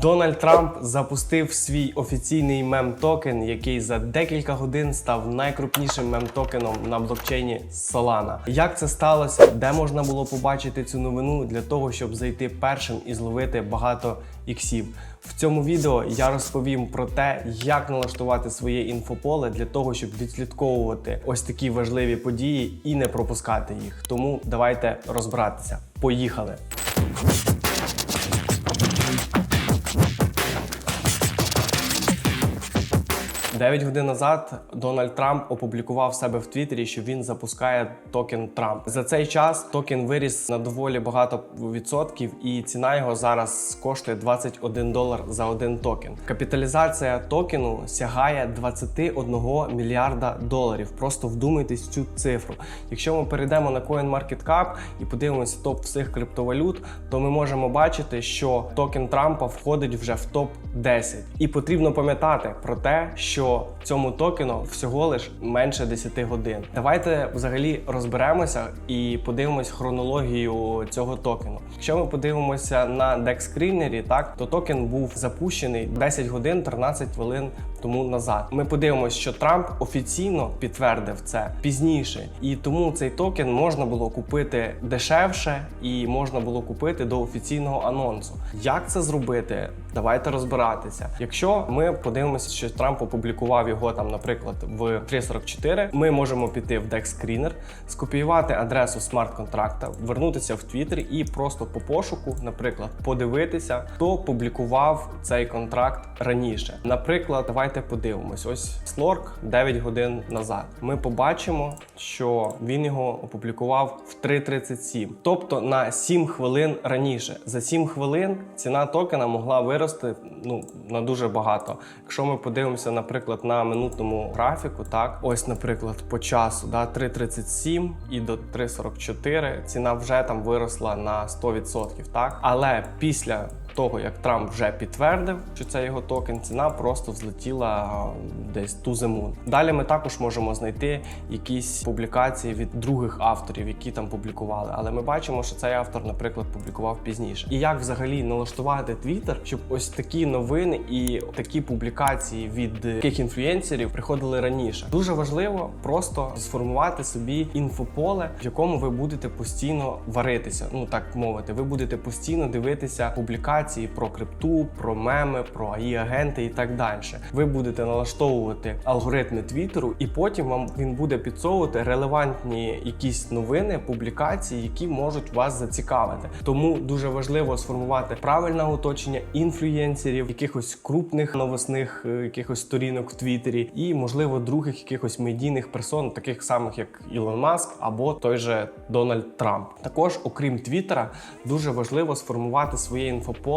Дональд Трамп запустив свій офіційний мем-токен, який за декілька годин став найкрупнішим мем-токеном на блокчейні Solana. Як це сталося? Де можна було побачити цю новину для того, щоб зайти першим і зловити багато іксів? В цьому відео я розповім про те, як налаштувати своє інфополе для того, щоб відслідковувати ось такі важливі події і не пропускати їх. Тому давайте розбиратися. Поїхали! 9 годин назад Дональд Трамп опублікував себе в Твіттері, що він запускає токен Трамп. За цей час токен виріс на доволі багато відсотків, і ціна його зараз коштує 21 долар за один токен. Капіталізація токену сягає 21 мільярда доларів. Просто вдумайтесь в цю цифру. Якщо ми перейдемо на CoinMarketCap і подивимося топ всіх криптовалют, то ми можемо бачити, що токен Трампа входить вже в топ 10. І потрібно пам'ятати про те, що цьому токену всього лиш менше 10 годин. Давайте взагалі розберемося і подивимось хронологію цього токену. Якщо ми подивимося на DexScreener, так то токен був запущений 10 годин 13 хвилин тому назад. Ми подивимося, що Трамп офіційно підтвердив це пізніше, і тому цей токен можна було купити дешевше і можна було купити до офіційного анонсу. Як це зробити? Давайте розбиратися. Якщо ми подивимося, що Трамп опублікував його там, наприклад, в 3.44, ми можемо піти в DexScreener, скопіювати адресу смарт-контракта, вернутися в Twitter і просто по пошуку, наприклад, подивитися, хто публікував цей контракт раніше. Наприклад, давайте подивимось. Ось Слорк 9 годин назад. Ми побачимо, що він його опублікував в 3.37, тобто на 7 хвилин раніше. За 7 хвилин ціна токена могла вирости ну на дуже багато. Якщо ми подивимося, наприклад, на минутному графіку, так? Ось, наприклад, по часу, да, 3.37 і до 3.44 ціна вже там виросла на 100%, так? Але після того, як Трамп вже підтвердив, що це його токен, ціна просто взлетіла десь ту зиму. Далі ми також можемо знайти якісь публікації від других авторів, які там публікували. Але ми бачимо, що цей автор, наприклад, публікував пізніше. І як взагалі налаштувати Twitter, щоб ось такі новини і такі публікації від таких інфлюенсерів приходили раніше. Дуже важливо просто сформувати собі інфополе, в якому ви будете постійно варитися. Ну так мовити, ви будете постійно дивитися публікації про крипту, про меми, про аі агенти і так далі. Ви будете налаштовувати алгоритми Твіттеру, і потім вам він буде підсовувати релевантні якісь новини, публікації, які можуть вас зацікавити. Тому дуже важливо сформувати правильне оточення інфлюєнсерів, якихось крупних новосних е, якихось сторінок в Твіттері, і можливо других якихось медійних персон, таких самих як Ілон Маск або той же Дональд Трамп. Також, окрім Твіттера, дуже важливо сформувати своє інфополе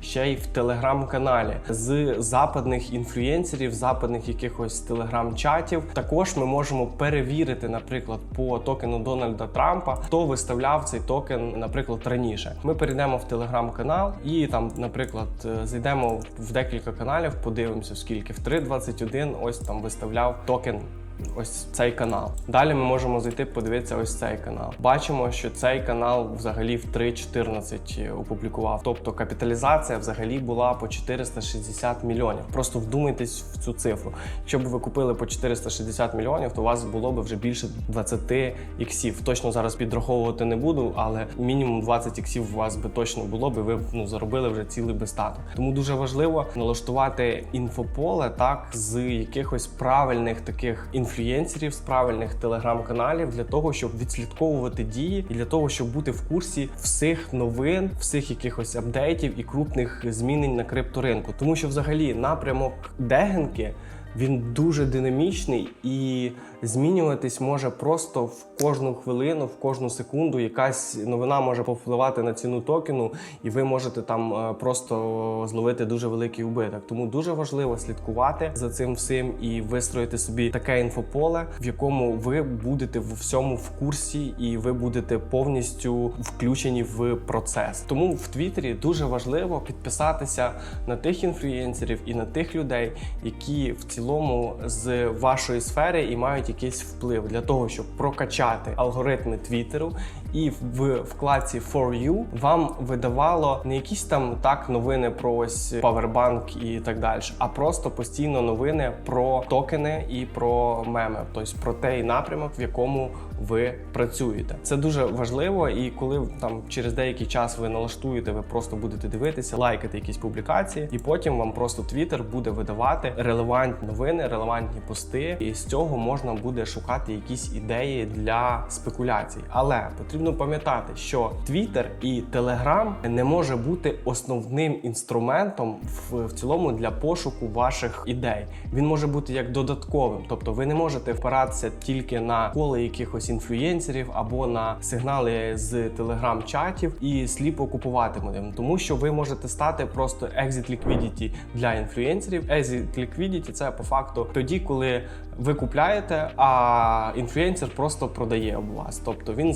ще й в телеграм-каналі з западних інфлюєнсерів, западних якихось телеграм-чатів. Також ми можемо перевірити, наприклад, по токену Дональда Трампа, хто виставляв цей токен, наприклад, раніше. Ми перейдемо в телеграм-канал і там, наприклад, е, зайдемо в декілька каналів, подивимося, скільки в 3.21 ось там виставляв токен ось цей канал. Далі ми можемо зайти подивитися ось цей канал. Бачимо, що цей канал взагалі в 3.14 опублікував. Тобто капіталізація взагалі була по 460 мільйонів. Просто вдумайтесь в цю цифру. Якщо б ви купили по 460 мільйонів, то у вас було б вже більше 20 іксів. Точно зараз підраховувати не буду, але мінімум 20 іксів у вас би точно було би. Ви ну заробили вже цілий би статок. Тому дуже важливо налаштувати інфополе так з якихось правильних таких інфлюєнсерів, з правильних телеграм-каналів для того, щоб відслідковувати дії і для того, щоб бути в курсі всіх новин, всіх якихось апдейтів і крупних змінень на крипторинку. Тому що взагалі напрямок дегенки. Він дуже динамічний і змінюватись може просто в кожну хвилину, в кожну секунду. Якась новина може повпливати на ціну токену, і ви можете там е, просто зловити дуже великий убиток. Тому дуже важливо слідкувати за цим всім і вистроїти собі таке інфополе, в якому ви будете в всьому в курсі, і ви будете повністю включені в процес. Тому в Твіттері дуже важливо підписатися на тих інфлюєнсерів і на тих людей, які в цілому з вашої сфери і мають якийсь вплив для того, щоб прокачати алгоритми Твіттеру і в вкладці For You вам видавало не якісь там так новини про ось Powerbank і так далі, а просто постійно новини про токени і про меми, тобто про той напрямок, в якому ви працюєте. Це дуже важливо, і коли там через деякий час ви налаштуєте, ви просто будете дивитися, лайкати якісь публікації, і потім вам просто Twitter буде видавати релевантні новини, релевантні пости, і з цього можна буде шукати якісь ідеї для спекуляцій. Але потрібно пам'ятати, що Twitter і Telegram не може бути основним інструментом в, в цілому для пошуку ваших ідей. Він може бути як додатковим, тобто ви не можете впиратися тільки на коли якихось інфлюєнсерів або на сигнали з телеграм-чатів і сліпо купувати модем, тому що ви можете стати просто exit liquidity для інфлюєнсерів. Exit liquidity – це по факту тоді, коли ви купляєте, а інфлюєнсер просто продає об вас, тобто він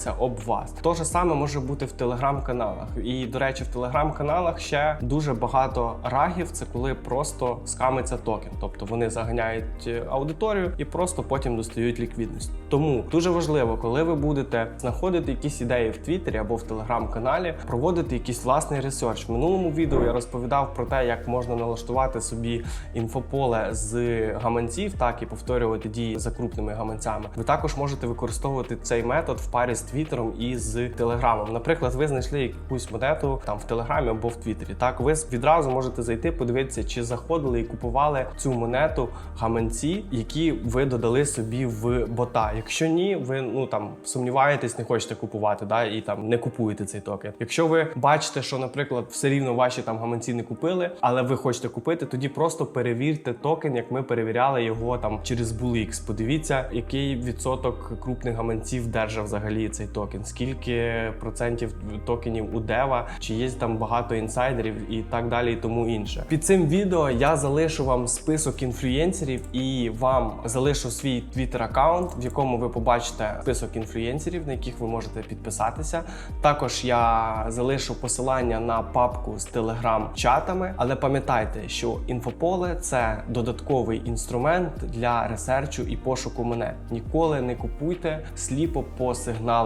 закривається об вас. То же саме може бути в телеграм-каналах. І до речі, в телеграм-каналах ще дуже багато рагів. Це коли просто скамиться токен, тобто вони заганяють е, аудиторію і просто потім достають ліквідність. Тому дуже важливо, коли ви будете знаходити якісь ідеї в Твіттері або в телеграм-каналі, проводити якийсь власний ресерч. В минулому відео я розповідав про те, як можна налаштувати собі інфополе з гаманців, так і повторювати дії за крупними гаманцями. Ви також можете використовувати цей метод в парі з Твіттером і з Телеграмом. Наприклад, ви знайшли якусь монету там в Телеграмі або в Твіттері. Так, ви відразу можете зайти, подивитися, чи заходили і купували цю монету гаманці, які ви додали собі в бота. Якщо ні, ви ну там сумніваєтесь, не хочете купувати, да і там не купуєте цей токен. Якщо ви бачите, що, наприклад, все рівно ваші там гаманці не купили, але ви хочете купити, тоді просто перевірте токен, як ми перевіряли його там через BullX. Подивіться, який відсоток крупних гаманців держав взагалі цей токен, скільки процентів токенів у дева, чи є там багато інсайдерів і так далі, і тому інше. Під цим відео я залишу вам список інфлюєнсерів і вам залишу свій твіттер аккаунт, в якому ви побачите список інфлюєнсерів, на яких ви можете підписатися. Також я залишу посилання на папку з телеграм-чатами, але пам'ятайте, що інфополе це додатковий інструмент для ресерчу і пошуку монет. Ніколи не купуйте сліпо по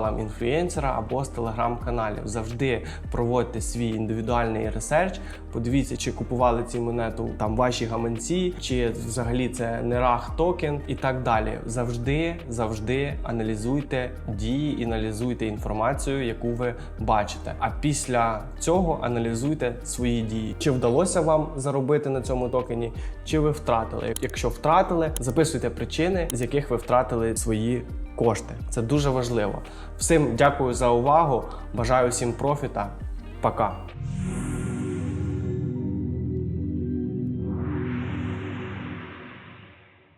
сигналам інфлюєнсера або з телеграм-каналів. Завжди проводьте свій індивідуальний ресерч. Подивіться, чи купували ці монету там ваші гаманці, чи взагалі це не рах токен і так далі. Завжди, завжди аналізуйте дії і аналізуйте інформацію, яку ви бачите. А після цього аналізуйте свої дії. Чи вдалося вам заробити на цьому токені, чи ви втратили. Якщо втратили, записуйте причини, з яких ви втратили свої кошти. Це дуже важливо. Всім дякую за увагу. Бажаю всім профіта. Пока.